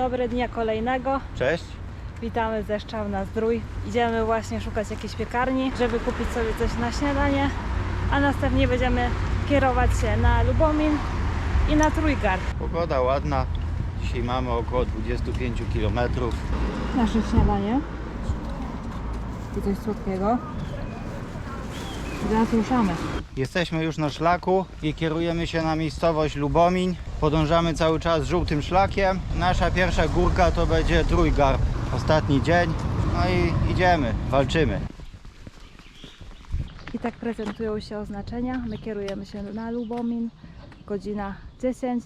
Dobry, dnia kolejnego. Cześć. Witamy ze Szczawna Zdrój. Idziemy właśnie szukać jakiejś piekarni, żeby kupić sobie coś na śniadanie, a następnie będziemy kierować się na Lubomin i na Trójgard. Pogoda ładna. Dzisiaj mamy około 25 km. Nasze śniadanie. I coś słodkiego. Zaraz ruszamy. Jesteśmy już na szlaku i kierujemy się na miejscowość Lubomin. Podążamy cały czas żółtym szlakiem. Nasza pierwsza górka to będzie Trójgarb. Ostatni dzień. No i idziemy, walczymy. I tak prezentują się oznaczenia. My kierujemy się na Lubomin, godzina 10,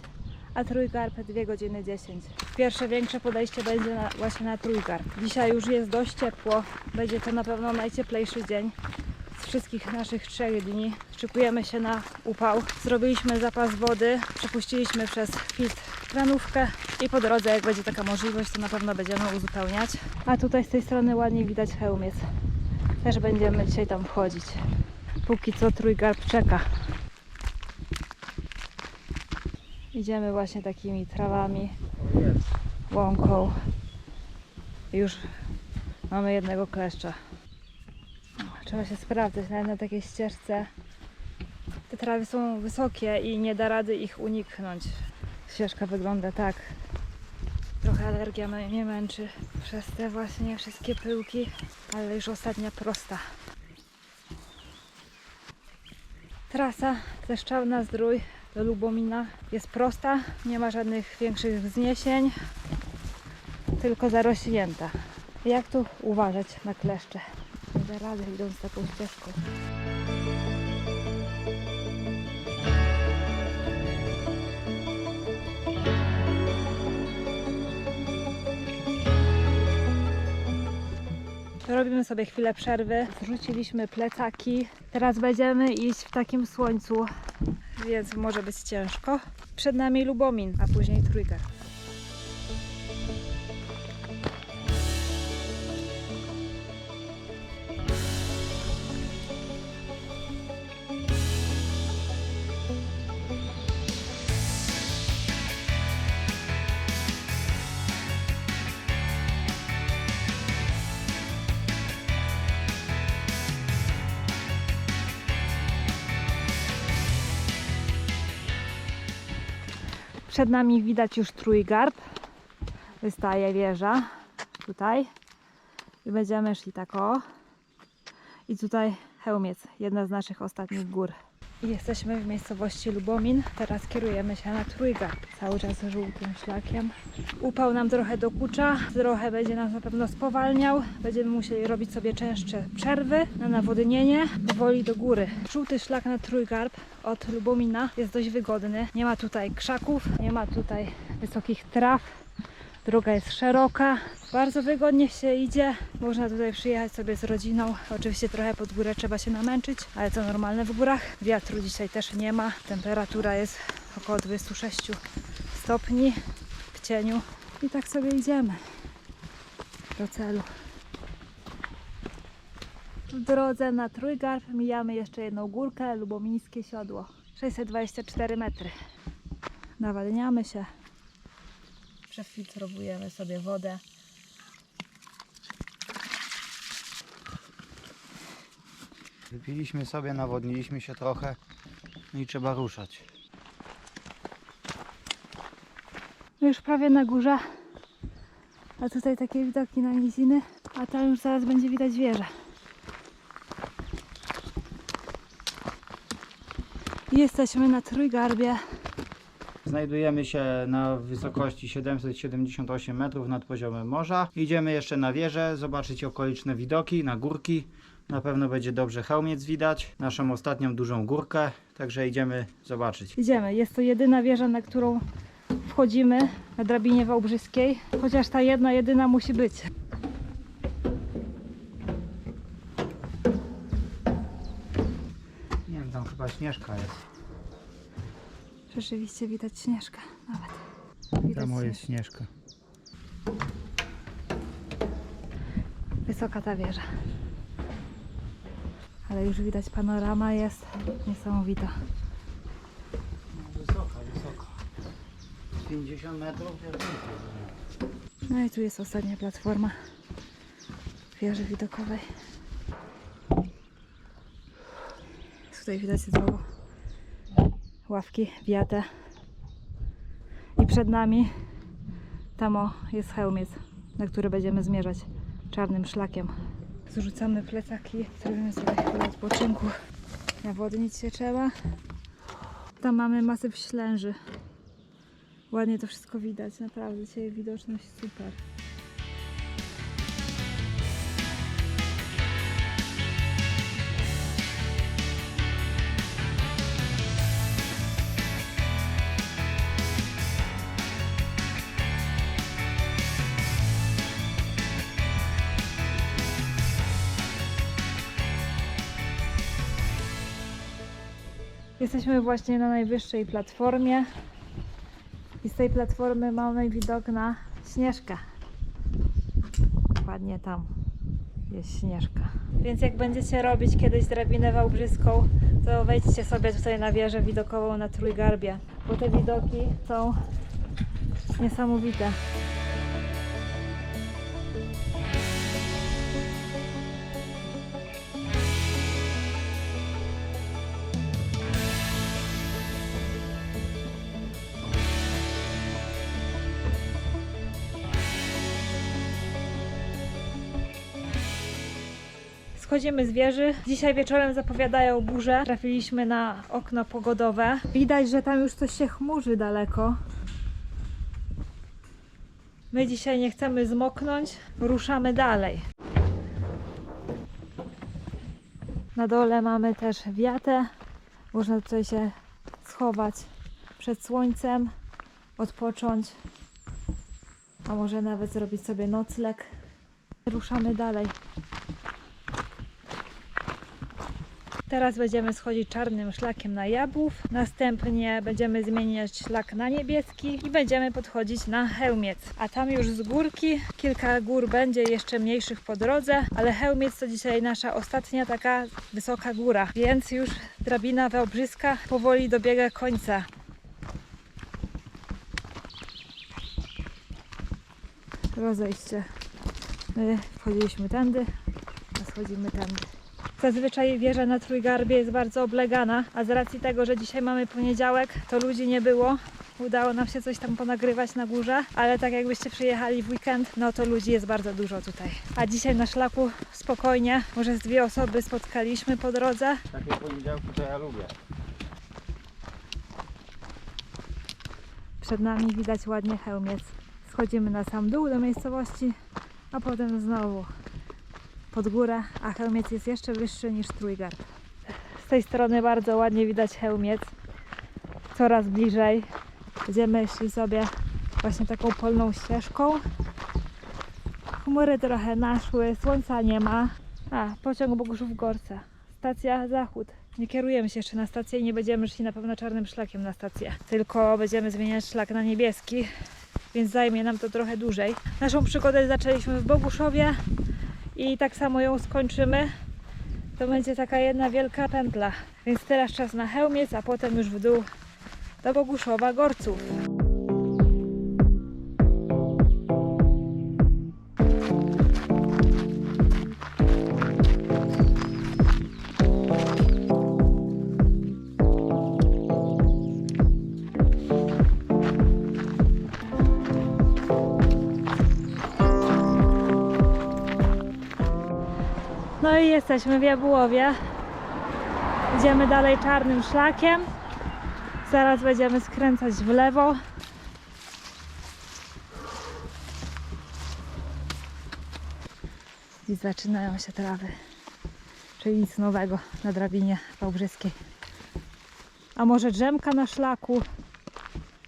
a Trójgarb 2 godziny 10. Pierwsze większe podejście będzie na, właśnie na Trójgarb. Dzisiaj już jest dość ciepło, będzie to na pewno najcieplejszy dzień wszystkich naszych trzech dni. Szykujemy się na upał. Zrobiliśmy zapas wody, przepuściliśmy przez filtr kranówkę i po drodze, jak będzie taka możliwość, to na pewno będziemy uzupełniać. A tutaj z tej strony ładnie widać hełmiec. Też będziemy dzisiaj tam wchodzić. Póki co trójgarb czeka. Idziemy właśnie takimi trawami, łąką. Już mamy jednego kleszcza. Trzeba się sprawdzać, nawet na takiej ścieżce. Te trawy są wysokie i nie da rady ich uniknąć. Ścieżka wygląda tak. Trochę alergia mnie męczy przez te właśnie wszystkie pyłki, ale już ostatnia prosta. Trasa ze Szczawna Zdrój do Lubomina jest prosta, nie ma żadnych większych wzniesień, tylko zarośnięta. Jak tu uważać na kleszcze? Da rady idąc taką ścieżką. Robimy sobie chwilę przerwy. Zrzuciliśmy plecaki. Teraz będziemy iść w takim słońcu, więc może być ciężko. Przed nami Lubomin, a później Trójka. Przed nami widać już Trójgarb. Wystaje wieża. Tutaj. I będziemy szli tak o. I tutaj Chełmiec, jedna z naszych ostatnich gór. Jesteśmy w miejscowości Lubomin. Teraz kierujemy się na Trójgarb. Cały czas żółtym szlakiem. Upał nam trochę dokucza. Trochę będzie nas na pewno spowalniał. Będziemy musieli robić sobie częstsze przerwy na nawodnienie. Powoli do góry. Żółty szlak na Trójgarb od Lubomina jest dość wygodny. Nie ma tutaj krzaków, nie ma tutaj wysokich traw. Droga jest szeroka, bardzo wygodnie się idzie. Można tutaj przyjechać sobie z rodziną. Oczywiście trochę pod górę trzeba się namęczyć, ale to normalne w górach. Wiatru dzisiaj też nie ma. Temperatura jest około 26 stopni w cieniu. I tak sobie idziemy do celu. W drodze na Trójgarb mijamy jeszcze jedną górkę, Lubomińskie Siodło. 624 metry. Nawadniamy się. Przefiltrowujemy sobie wodę. Wypiliśmy sobie, nawodniliśmy się trochę. No i trzeba ruszać. Już prawie na górze. A tutaj takie widoki na niziny. A tam już zaraz będzie widać wieżę. Jesteśmy na Trójgarbie. Znajdujemy się na wysokości 778 metrów nad poziomem morza. Idziemy jeszcze na wieżę, zobaczyć okoliczne widoki, na górki. Na pewno będzie dobrze hełmiec widać, naszą ostatnią dużą górkę, także idziemy zobaczyć. Idziemy. Jest to jedyna wieża, na którą wchodzimy na drabinie wałbrzyskiej. Chociaż ta jedna, jedyna musi być. Nie wiem, tam chyba śnieżka jest. Rzeczywiście widać śnieżkę nawet. Widać Tam jest śnieżka. Wysoka ta wieża. Ale już widać panorama jest niesamowita. Wysoka, wysoka. 50 metrów. No i tu jest ostatnia platforma wieży widokowej. Tutaj widać znowu ławki wiate. I przed nami tam o jest hełmiec, na który będziemy zmierzać czarnym szlakiem. Zrzucamy plecaki, zrobimy sobie chwilę odpoczynku. Nawodnić się trzeba. Tam mamy masyw ślęży. Ładnie to wszystko widać, naprawdę dzisiaj widoczność super. Jesteśmy właśnie na najwyższej platformie. I z tej platformy mamy widok na Śnieżkę. Dokładnie tam jest Śnieżka. Więc jak będziecie robić kiedyś drabinę wałbrzyską, to wejdźcie sobie tutaj na wieżę widokową na Trójgarbie, bo te widoki są niesamowite. Schodzimy z wieży. Dzisiaj wieczorem zapowiadają burzę. Trafiliśmy na okno pogodowe. Widać, że tam już coś się chmurzy daleko. My dzisiaj nie chcemy zmoknąć. Ruszamy dalej. Na dole mamy też wiatę. Można tutaj się schować przed słońcem, odpocząć, a może nawet zrobić sobie nocleg. Ruszamy dalej. Teraz będziemy schodzić czarnym szlakiem na Jabłów, następnie będziemy zmieniać szlak na niebieski i będziemy podchodzić na Chełmiec. A tam już z górki, kilka gór będzie jeszcze mniejszych po drodze, ale Chełmiec to dzisiaj nasza ostatnia taka wysoka góra, więc już drabina Wałbrzyska powoli dobiega końca. Rozejście. My wchodziliśmy tędy, a schodzimy tędy. Zazwyczaj wieża na Trójgarbie jest bardzo oblegana, a z racji tego, że dzisiaj mamy poniedziałek, to ludzi nie było. Udało nam się coś tam ponagrywać na górze, ale tak jakbyście przyjechali w weekend, no to ludzi jest bardzo dużo tutaj. A dzisiaj na szlaku spokojnie, może z dwie osoby spotkaliśmy po drodze. Takie poniedziałki to ja lubię. Przed nami widać ładnie Chełmiec. Schodzimy na sam dół do miejscowości, a potem znowu pod górę, a Chełmiec jest jeszcze wyższy niż Trójgarb. Z tej strony bardzo ładnie widać Chełmiec, coraz bliżej. Będziemy szli sobie właśnie taką polną ścieżką. Chmury trochę naszły, słońca nie ma. A, pociąg Boguszów-Gorce. Stacja Zachód. Nie kierujemy się jeszcze na stację i nie będziemy szli na pewno czarnym szlakiem na stację, tylko będziemy zmieniać szlak na niebieski, więc zajmie nam to trochę dłużej. Naszą przygodę zaczęliśmy w Boguszowie i tak samo ją skończymy. To będzie taka jedna wielka pętla, więc teraz czas na Chełmiec, a potem już w dół do Boguszowa Gorców. Jesteśmy w Jabłowie. Idziemy dalej czarnym szlakiem. Zaraz będziemy skręcać w lewo. I zaczynają się trawy. Czyli nic nowego na drabinie wałbrzyskiej. A może drzemka na szlaku?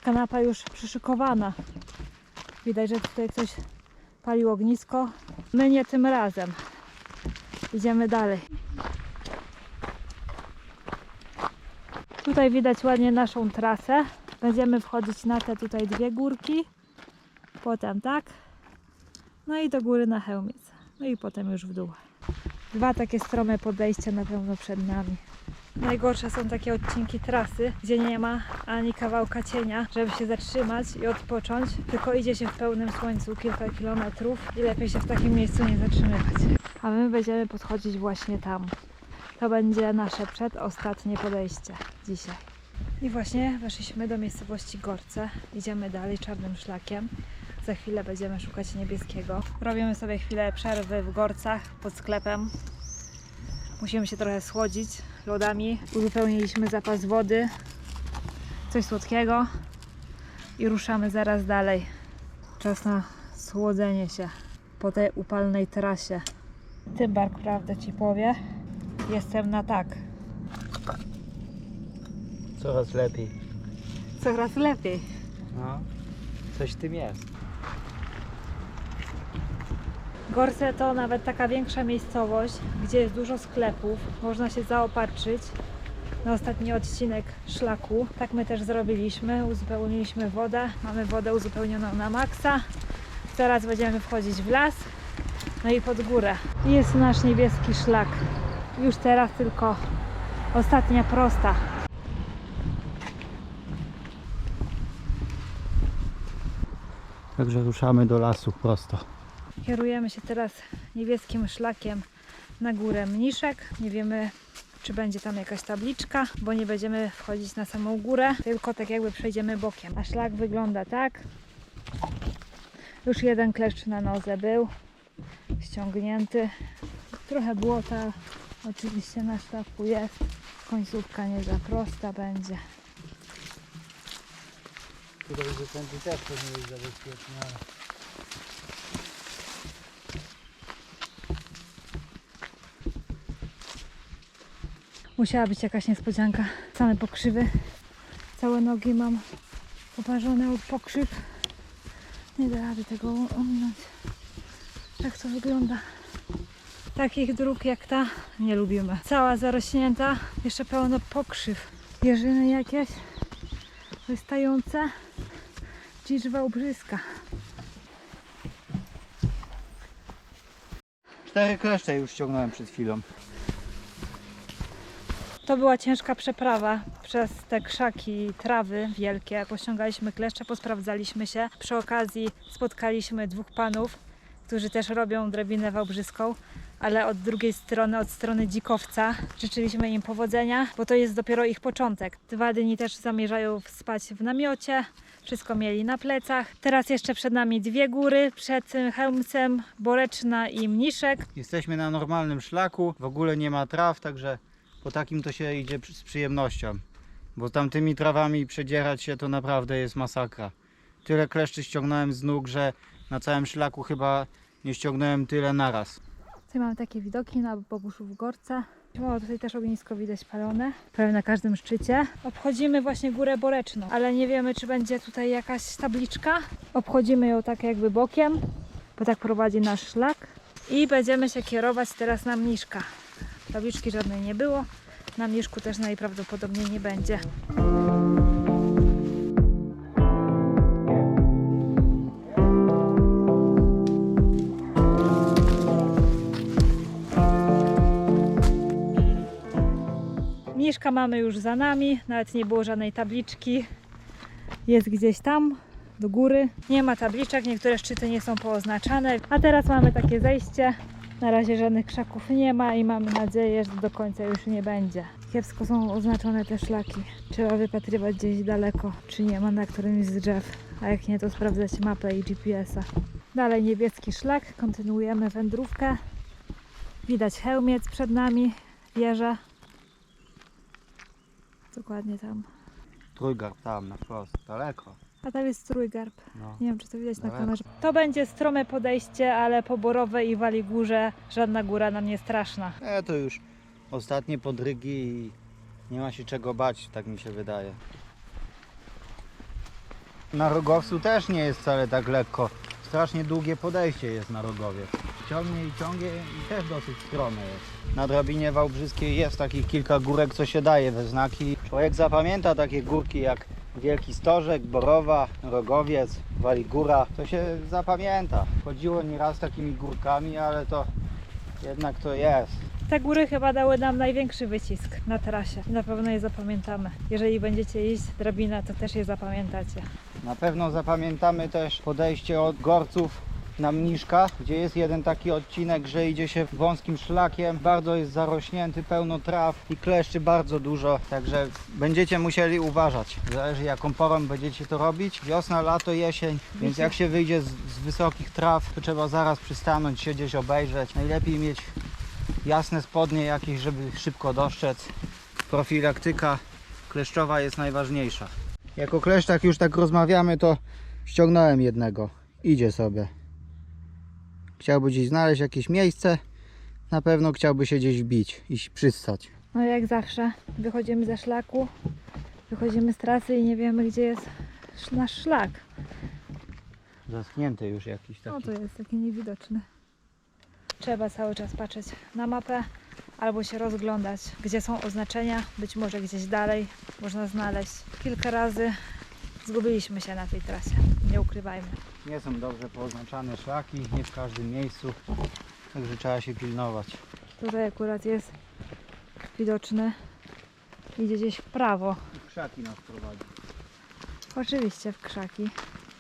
Kanapa już przyszykowana. Widać, że tutaj ktoś palił ognisko. My nie tym razem. Idziemy dalej. Tutaj widać ładnie naszą trasę. Będziemy wchodzić na te tutaj dwie górki. Potem tak. No i do góry na Chełmiec. No i potem już w dół. Dwa takie strome podejścia na pewno przed nami. Najgorsze są takie odcinki trasy, gdzie nie ma ani kawałka cienia, żeby się zatrzymać i odpocząć, tylko idzie się w pełnym słońcu kilka kilometrów i lepiej się w takim miejscu nie zatrzymywać. A my będziemy podchodzić właśnie tam. To będzie nasze przedostatnie podejście dzisiaj. I właśnie weszliśmy do miejscowości Gorce. Idziemy dalej czarnym szlakiem. Za chwilę będziemy szukać niebieskiego. Robimy sobie chwilę przerwy w Gorcach pod sklepem. Musimy się trochę słodzić lodami. Uzupełniliśmy zapas wody, coś słodkiego i ruszamy zaraz dalej. Czas na słodzenie się po tej upalnej trasie. Tymbark, prawdę ci powie, jestem na tak. Coraz lepiej. Coraz lepiej. No, coś w tym jest. Gorse to nawet taka większa miejscowość, gdzie jest dużo sklepów, można się zaopatrzyć na ostatni odcinek szlaku. Tak my też zrobiliśmy, uzupełniliśmy wodę, mamy wodę uzupełnioną na maksa. Teraz będziemy wchodzić w las, no i pod górę. I Jest nasz niebieski szlak. Już teraz tylko ostatnia prosta. Także ruszamy do lasu prosto. Kierujemy się teraz niebieskim szlakiem na górę Mniszek. Nie wiemy, czy będzie tam jakaś tabliczka, bo nie będziemy wchodzić na samą górę, tylko tak jakby przejdziemy bokiem. A szlak wygląda tak. Już jeden kleszcz na nodze był ściągnięty. Trochę błota oczywiście na szlaku jest. Końcówka nie za prosta będzie. Tutaj zakręty też pewnie jest zabezpieczone. Musiała być jakaś niespodzianka. Same pokrzywy. Całe nogi mam poparzone od pokrzyw. Nie da rady tego ominąć. Tak to wygląda. Takich dróg jak ta nie lubimy. Cała zarośnięta, jeszcze pełno pokrzyw. Jeżyny jakieś wystające. Dzicz wałbrzyska. Cztery kleszcze już ściągnąłem przed chwilą. To była ciężka przeprawa przez te krzaki, trawy wielkie. Pościągaliśmy kleszcze, posprawdzaliśmy się. Przy okazji spotkaliśmy dwóch panów, którzy też robią drabinę wałbrzyską, ale od drugiej strony, od strony dzikowca. Życzyliśmy im powodzenia, bo to jest dopiero ich początek. Dwa dni też zamierzają spać w namiocie. Wszystko mieli na plecach. Teraz jeszcze przed nami dwie góry. Przed Chełmcem Boreczna i Mniszek. Jesteśmy na normalnym szlaku, w ogóle nie ma traw, także po takim to się idzie z przyjemnością. Bo tamtymi trawami przedzierać się to naprawdę jest masakra. Tyle kleszczy ściągnąłem z nóg, że na całym szlaku chyba nie ściągnąłem tyle naraz. Tutaj mamy takie widoki na Bobuszu w Gorce. O, tutaj też ognisko widać palone, prawie na każdym szczycie. Obchodzimy właśnie Górę Boreczną, ale nie wiemy, czy będzie tutaj jakaś tabliczka. Obchodzimy ją tak jakby bokiem, bo tak prowadzi nasz szlak. I będziemy się kierować teraz na Mniszka. Tabliczki żadnej nie było. Na Mniszku też najprawdopodobniej nie będzie. Mniszka mamy już za nami, nawet nie było żadnej tabliczki. Jest gdzieś tam, do góry. Nie ma tabliczek, niektóre szczyty nie są pooznaczane. A teraz mamy takie zejście. Na razie żadnych krzaków nie ma i mamy nadzieję, że do końca już nie będzie. Kiepsko są oznaczone te szlaki. Trzeba wypatrywać gdzieś daleko, czy nie ma na którymś z drzew. A jak nie, to sprawdzać mapę i GPS-a. Dalej niebieski szlak, kontynuujemy wędrówkę. Widać hełmiec przed nami, wieżę. Dokładnie tam. Trójgarb tam na wprost, daleko. A tam jest trójgarb. No. Nie wiem, czy to widać na kamerze. To będzie strome podejście, ale po Borowej i Wali Górze żadna góra nam nie straszna. E, to już ostatnie podrygi i nie ma się czego bać, tak mi się wydaje. Na rogowcu też nie jest wcale tak lekko. Strasznie długie podejście jest na rogowie. Ciągnie i ciągnie i też dosyć strome jest. Na drabinie wałbrzyskiej jest takich kilka górek, co się daje we znaki. Człowiek zapamięta takie górki jak Wielki Stożek, Borowa, Rogowiec, Waligóra. To się zapamięta. Chodziło nieraz takimi górkami, ale to jednak to jest. Te góry chyba dały nam największy wycisk na trasie. Na pewno je zapamiętamy. Jeżeli będziecie iść drabina, to też je zapamiętacie. Na pewno zapamiętamy też podejście od Gorców na Mniszka, gdzie jest jeden taki odcinek, że idzie się wąskim szlakiem, bardzo jest zarośnięty, pełno traw i kleszczy bardzo dużo, także będziecie musieli uważać. Zależy jaką porą będziecie to robić. Wiosna, lato, jesień, więc jak się wyjdzie z, z wysokich traw, to trzeba zaraz przystanąć, siedzieć, obejrzeć. Najlepiej mieć jasne spodnie jakieś, żeby szybko doszczec. Profilaktyka kleszczowa jest najważniejsza. Jak o kleszczach już tak rozmawiamy, to ściągnąłem jednego. Idzie sobie. Chciałby gdzieś znaleźć jakieś miejsce. Na pewno chciałby się gdzieś wbić i przystać. No jak zawsze wychodzimy ze szlaku, wychodzimy z trasy i nie wiemy gdzie jest sz- nasz szlak. Zaschnięty już jakiś No taki. to jest taki niewidoczny. Trzeba cały czas patrzeć na mapę albo się rozglądać, gdzie są oznaczenia. Być może gdzieś dalej można znaleźć. Kilka razy zgubiliśmy się na tej trasie, nie ukrywajmy. Nie są dobrze pooznaczane szlaki, nie w każdym miejscu. Także trzeba się pilnować. Tutaj akurat jest widoczny. Idzie gdzieś w prawo. Krzaki nas prowadzi. Oczywiście w krzaki.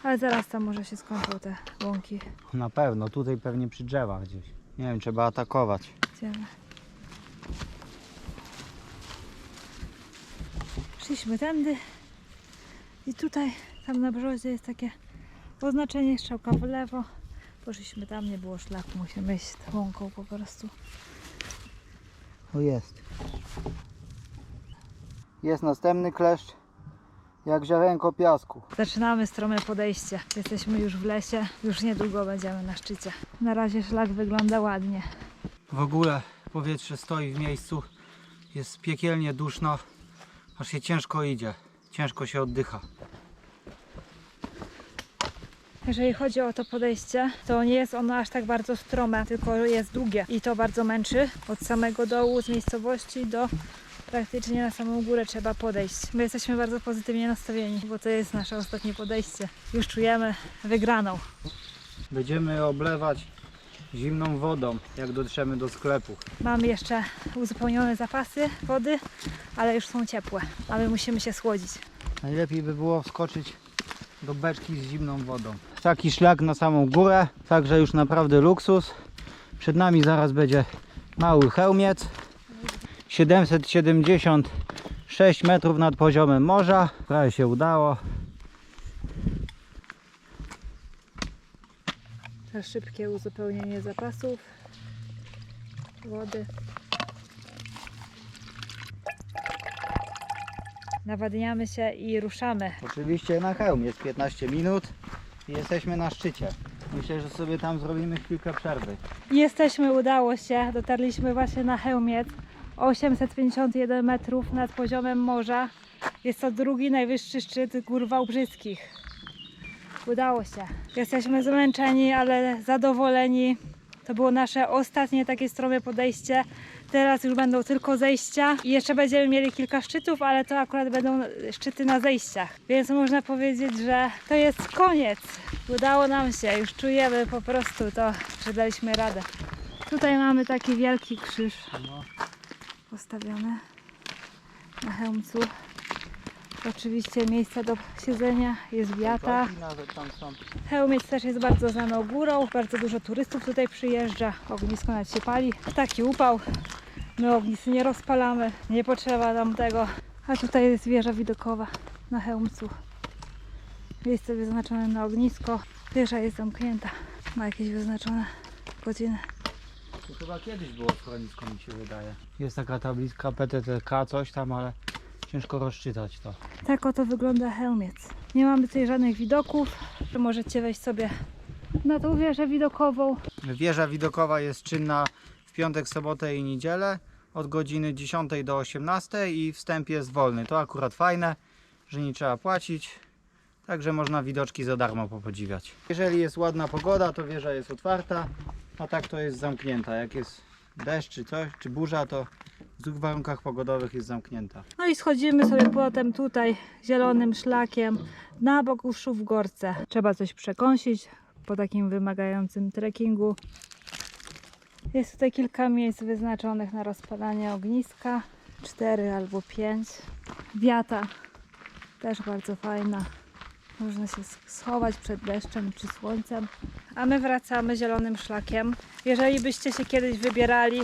Ale zaraz tam może się skończą te łąki. Na pewno, tutaj pewnie przy drzewach gdzieś. Nie wiem, trzeba atakować. Idziemy. Szliśmy tędy i tutaj, tam na brzozie jest takie oznaczenie strzałka w lewo. Poszliśmy tam, nie było szlaku, musimy iść tą łąką po prostu. O jest. Jest następny kleszcz. Jak ziarenko piasku. Zaczynamy strome podejście. Jesteśmy już w lesie, już niedługo będziemy na szczycie. Na razie szlak wygląda ładnie. W ogóle powietrze stoi w miejscu. Jest piekielnie duszno. Aż się ciężko idzie. Ciężko się oddycha. Jeżeli chodzi o to podejście, to nie jest ono aż tak bardzo strome, tylko jest długie i to bardzo męczy. Od samego dołu z miejscowości do praktycznie na samą górę trzeba podejść. My jesteśmy bardzo pozytywnie nastawieni, bo to jest nasze ostatnie podejście. Już czujemy wygraną. Będziemy oblewać zimną wodą, jak dotrzemy do sklepu. Mamy jeszcze uzupełnione zapasy wody, ale już są ciepłe, a my musimy się schłodzić. Najlepiej by było wskoczyć do beczki z zimną wodą. Taki szlak na samą górę, także już naprawdę luksus. Przed nami zaraz będzie mały hełmiec. 776 metrów nad poziomem morza. Prawie się udało. To szybkie uzupełnienie zapasów wody. Nawadniamy się i ruszamy. Oczywiście na hełmiec 15 minut jesteśmy na szczycie. Myślę, że sobie tam zrobimy chwilkę przerwy. Jesteśmy, udało się. Dotarliśmy właśnie na Chełmiec. 851 metrów nad poziomem morza. Jest to drugi najwyższy szczyt gór Wałbrzyskich. Udało się. Jesteśmy zmęczeni, ale zadowoleni. To było nasze ostatnie takie strome podejście. Teraz już będą tylko zejścia i jeszcze będziemy mieli kilka szczytów, ale to akurat będą szczyty na zejściach. Więc można powiedzieć, że to jest koniec. Udało nam się, już czujemy po prostu to, że daliśmy radę. Tutaj mamy taki wielki krzyż No, postawiony na hełmcu. Oczywiście miejsce do siedzenia, jest wiata. Chełmiec też jest bardzo znaną górą, bardzo dużo turystów tutaj przyjeżdża, ognisko nawet się pali. Taki upał, my ognisk nie rozpalamy, nie potrzeba nam tego. A tutaj jest wieża widokowa na Chełmcu. Miejsce wyznaczone na ognisko. Wieża jest zamknięta, ma jakieś wyznaczone godziny. Tu chyba kiedyś było schronisko mi się wydaje. Jest taka tabliczka PTTK, coś tam, ale ciężko rozczytać to. Tak oto wygląda Chełmiec. Nie mamy tutaj żadnych widoków. Możecie wejść sobie na tą wieżę widokową. Wieża widokowa jest czynna w piątek, sobotę i niedzielę od godziny 10 do 18 i wstęp jest wolny. To akurat fajne, że nie trzeba płacić. Także można widoczki za darmo popodziwiać. Jeżeli jest ładna pogoda, to wieża jest otwarta, a tak to jest zamknięta. Jak jest deszcz czy coś, czy burza, to w złych warunkach pogodowych jest zamknięta. No i schodzimy sobie potem tutaj zielonym szlakiem na Boguszu w Gorce. Trzeba coś przekąsić po takim wymagającym trekkingu. Jest tutaj kilka miejsc wyznaczonych na rozpalanie ogniska. Cztery albo pięć. Wiata też bardzo fajna. Można się sch- schować przed deszczem czy słońcem. A my wracamy zielonym szlakiem. Jeżeli byście się kiedyś wybierali,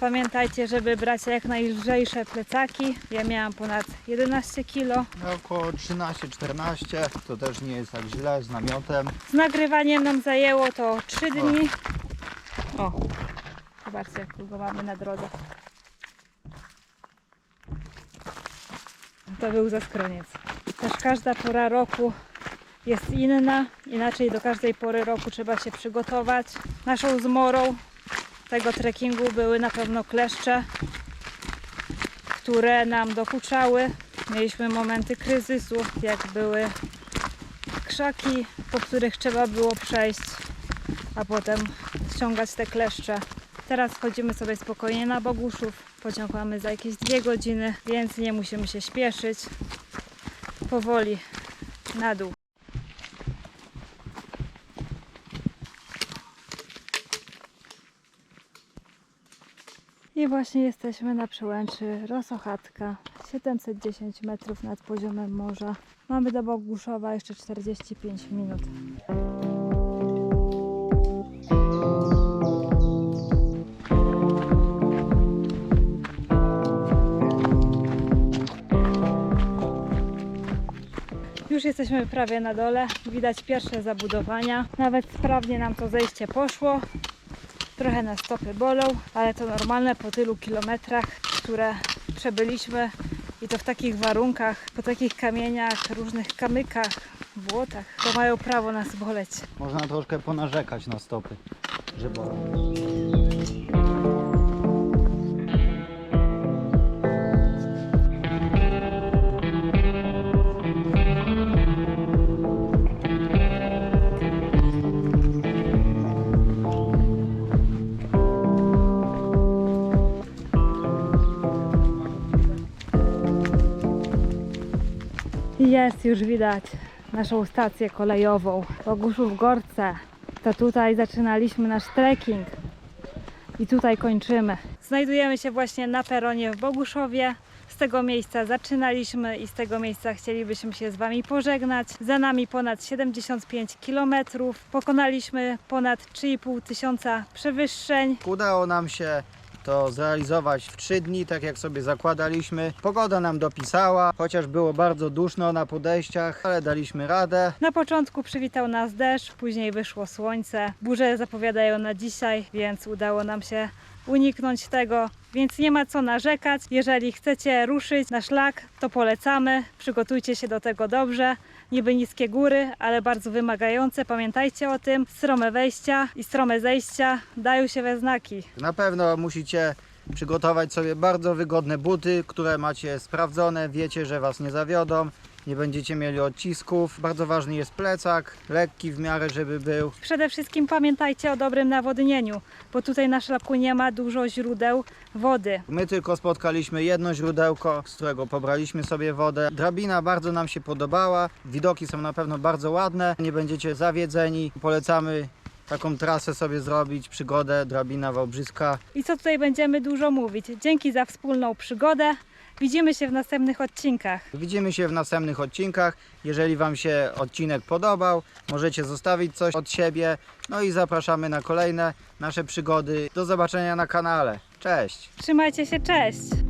pamiętajcie, żeby brać jak najlżejsze plecaki. Ja miałam ponad 11 kg. No, około 13-14, to też nie jest tak źle z namiotem. Z nagrywaniem nam zajęło to 3 dni. O, zobaczcie, kogo mamy na drodze. To był zaskroniec. Też każda pora roku jest inna. Inaczej do każdej pory roku trzeba się przygotować. Naszą zmorą tego trekkingu były na pewno kleszcze, które nam dokuczały. Mieliśmy momenty kryzysu, jak były krzaki, po których trzeba było przejść, a potem ściągać te kleszcze. Teraz chodzimy sobie spokojnie na Boguszów. Pociąg mamy za jakieś dwie godziny, więc nie musimy się śpieszyć. Powoli na dół. I właśnie jesteśmy na przełęczy Rosochatka, 710 metrów nad poziomem morza. Mamy do Boguszowa jeszcze 45 minut. Już jesteśmy prawie na dole, widać pierwsze zabudowania. Nawet sprawnie nam to zejście poszło. Trochę nas stopy bolą, ale to normalne po tylu kilometrach, które przebyliśmy i to w takich warunkach, po takich kamieniach, różnych kamykach, błotach, to mają prawo nas boleć. Można troszkę ponarzekać na stopy, że bolą. Jest już widać naszą stację kolejową Boguszów Gorce. To tutaj zaczynaliśmy nasz trekking i tutaj kończymy. Znajdujemy się właśnie na peronie w Boguszowie. Z tego miejsca zaczynaliśmy i z tego miejsca chcielibyśmy się z Wami pożegnać. Za nami ponad 75 km. Pokonaliśmy ponad 3,5 tysiąca przewyższeń. Udało nam się to zrealizować w 3 dni, tak jak sobie zakładaliśmy. Pogoda nam dopisała, chociaż było bardzo duszno na podejściach, ale daliśmy radę. Na początku przywitał nas deszcz, później wyszło słońce. Burze zapowiadają na dzisiaj, więc udało nam się uniknąć tego. Więc nie ma co narzekać. Jeżeli chcecie ruszyć na szlak, to polecamy. Przygotujcie się do tego dobrze. Niby niskie góry, ale bardzo wymagające. Pamiętajcie o tym. Strome wejścia i strome zejścia dają się we znaki. Na pewno musicie przygotować sobie bardzo wygodne buty, które macie sprawdzone, wiecie, że Was nie zawiodą, nie będziecie mieli odcisków. Bardzo ważny jest plecak, lekki w miarę, żeby był. Przede wszystkim pamiętajcie o dobrym nawodnieniu, bo tutaj na szlaku nie ma dużo źródeł wody. My tylko spotkaliśmy jedno źródełko, z którego pobraliśmy sobie wodę. Drabina bardzo nam się podobała, widoki są na pewno bardzo ładne, nie będziecie zawiedzeni. Polecamy taką trasę sobie zrobić, przygodę, drabina Wałbrzyska. I co tutaj będziemy dużo mówić. Dzięki za wspólną przygodę. Widzimy się w następnych odcinkach. Widzimy się w następnych odcinkach. Jeżeli Wam się odcinek podobał, możecie zostawić coś od siebie. No i zapraszamy na kolejne nasze przygody. Do zobaczenia na kanale. Cześć! Trzymajcie się, cześć!